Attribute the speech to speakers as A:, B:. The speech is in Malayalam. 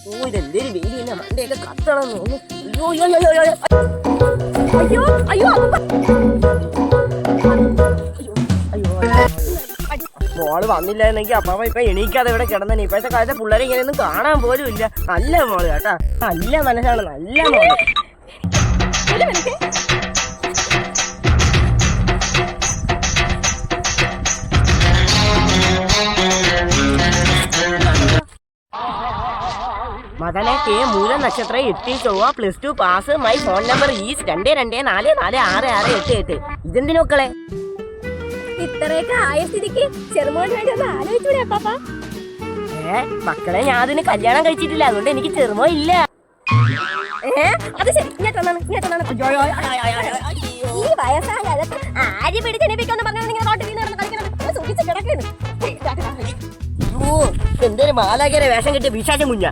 A: ഓ ഇതെന്തൊരു വെയിൽ എന്നെ മണ്ടയൊക്കെ കത്തണം അയ്യോ അയ്യോ അയ്യോ അയ്യോ അയ്യോ. അയ്യോ മോൾ വന്നില്ലായിരുന്നെങ്കിൽ അപ്പാപ്പ ഇപ്പൊ എണീക്കാതെ ഇവിടെ കിടന്നെ ഇപ്പോഴത്തെ കാലത്തെ പിള്ളേരെ ഇങ്ങനെയൊന്നും കാണാൻ പോലും ഇല്ല. നല്ല മോൾ കേട്ടാ. നല്ല മനസ്സാണ്. നല്ല മോൾ. മകനെ കെ മൂല നക്ഷത്രം എട്ടി ചൊവ്വ plus two pass my phone number is രണ്ട് രണ്ട് നാല് നാല് ആറ് ആറ് എട്ട് എട്ട്. ഇതെന്തിനൊക്കളെ
B: ഇത്രയൊക്കെ ആയ സ്ഥിതിക്ക് ചെറുമോന് വേണ്ടി ഒന്ന് ആലോചിച്ചൂടെ പാപ്പ
A: ഏ മക്കളെ ഞാൻ അതിന് കല്യാണം കഴിച്ചിട്ടില്ല. അതുകൊണ്ട് എനിക്ക് ചെറുമോ ഇല്ല.
B: ഏ അത് ശരി. ഈ ആര് പിടിച്ചെണിപ്പിക്കാന്ന് പറഞ്ഞു നിങ്ങൾ റോട്ടിൽ വീണ് നടന്ന് കളിക്കണം സൂക്ഷിച്ച് കിടക്കുന്നു
A: ഓ എന്തൊരു മാലാകരെ വേഷം കിട്ടിയ വിശാശം കുഞ്ഞ.